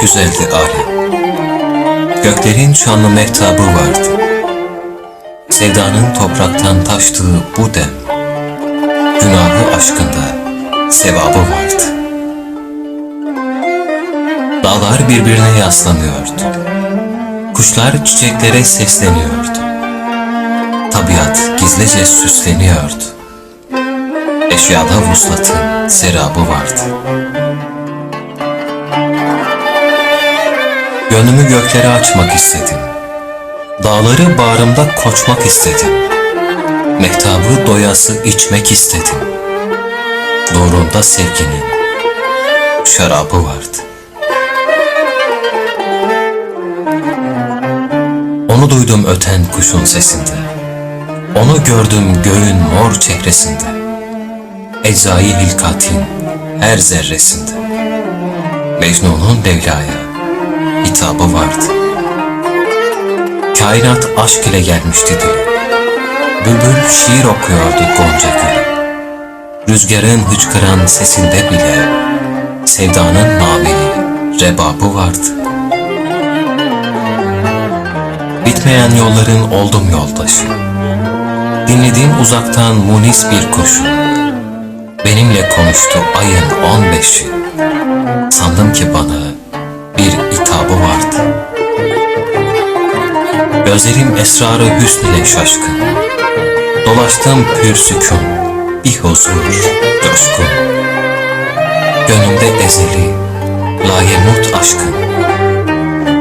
güzeldi alem. Göklerin şanlı mehtabı vardı. Sevdanın topraktan taştığı bu dem. Günahı aşkında sevabı vardı. Dağlar birbirine yaslanıyordu. Kuşlar çiçeklere sesleniyordu. Tabiat gizlice süsleniyordu. Eşyada vuslatın serabı vardı. Gönlümü göklere açmak istedim. Dağları bağrımda koçmak istedim. Mehtabı doyası içmek istedim. Doğrunda sevginin şarabı vardı. Onu duydum öten kuşun sesinde. Onu gördüm göğün mor çehresinde. Eczai hilkatin her zerresinde. Mecnun'un Leyla'ya hitabı vardı. Kainat aşk ile gelmişti dile. Bülbül şiir okuyordu Gonca Gül'e. Rüzgarın hıçkıran sesinde bile sevdanın mavili rebabı vardı. Bitmeyen yolların oldum yoldaşı. Dinlediğim uzaktan munis bir kuşu. Benimle konuştu ayın on beşi. Sandım ki bana vardı. Gözlerim esrarı hüsn ile şaşkın. Dolaştım pür sükun, bir huzur, coşkun. Gönlümde ezeli, layemut aşkın.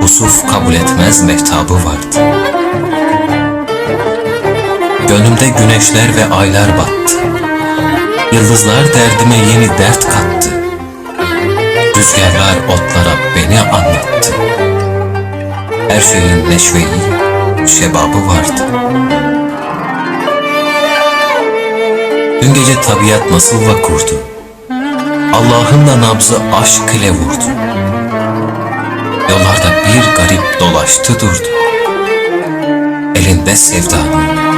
Husuf kabul etmez mehtabı vardı. Gönlümde güneşler ve aylar battı. Yıldızlar derdime yeni dert kattı. Rüzgarlar otlara beni anlattı. Her şeyin neşveyi, şebabı vardı. Dün gece tabiat nasıl vakurdu. Allah'ın da nabzı aşk ile vurdu. Yollarda bir garip dolaştı durdu. Elinde sevdanın.